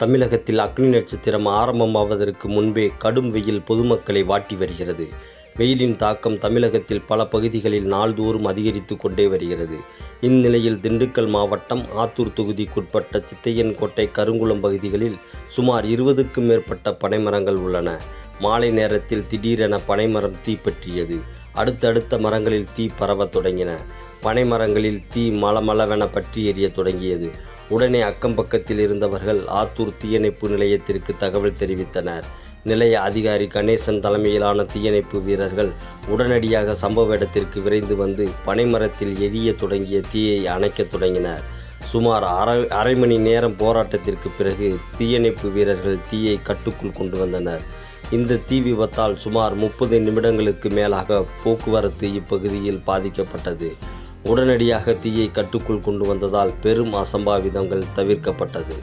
தமிழகத்தில் அக்னி நட்சத்திரம் ஆரம்பமாவதற்கு முன்பே கடும் வெயில் பொதுமக்களை வாட்டி வருகிறது. வெயிலின் தாக்கம் தமிழகத்தில் பல பகுதிகளில் நாள்தோறும் அதிகரித்து கொண்டே வருகிறது. இந்நிலையில் திண்டுக்கல் மாவட்டம் ஆத்தூர் தொகுதிக்குட்பட்ட சித்தையன்கோட்டை கருங்குளம் பகுதிகளில் சுமார் இருபதுக்கும் மேற்பட்ட பனைமரங்கள் உள்ளன. மாலை நேரத்தில் திடீரென பனைமரம் தீப்பற்றியது அடுத்தடுத்த மரங்களில் தீ பரவத் தொடங்கின. பனைமரங்களில் தீ மலமளவென பற்றி எரிய தொடங்கியது. உடனே அக்கம் பக்கத்தில் இருந்தவர்கள் ஆத்தூர் தீயணைப்பு நிலையத்திற்கு தகவல் தெரிவித்தனர். நிலைய அதிகாரி கணேசன் தலைமையிலான தீயணைப்பு வீரர்கள் உடனடியாக சம்பவ இடத்திற்கு விரைந்து வந்து பனைமரத்தில் எரிய தொடங்கிய தீயை அணைக்கத் தொடங்கினர். சுமார் அரை அரை மணி நேரம் போராட்டத்திற்கு பிறகு தீயணைப்பு வீரர்கள் தீயை கட்டுக்குள் கொண்டு வந்தனர். இந்த தீ விபத்தால் சுமார் முப்பது நிமிடங்களுக்கு மேலாக போக்குவரத்து இப்பகுதியில் பாதிக்கப்பட்டது. உடனடியாக தீயை கட்டுக்குள் கொண்டு வந்ததால் பெரும் அசம்பாவிதங்கள் தவிர்க்கப்பட்டது.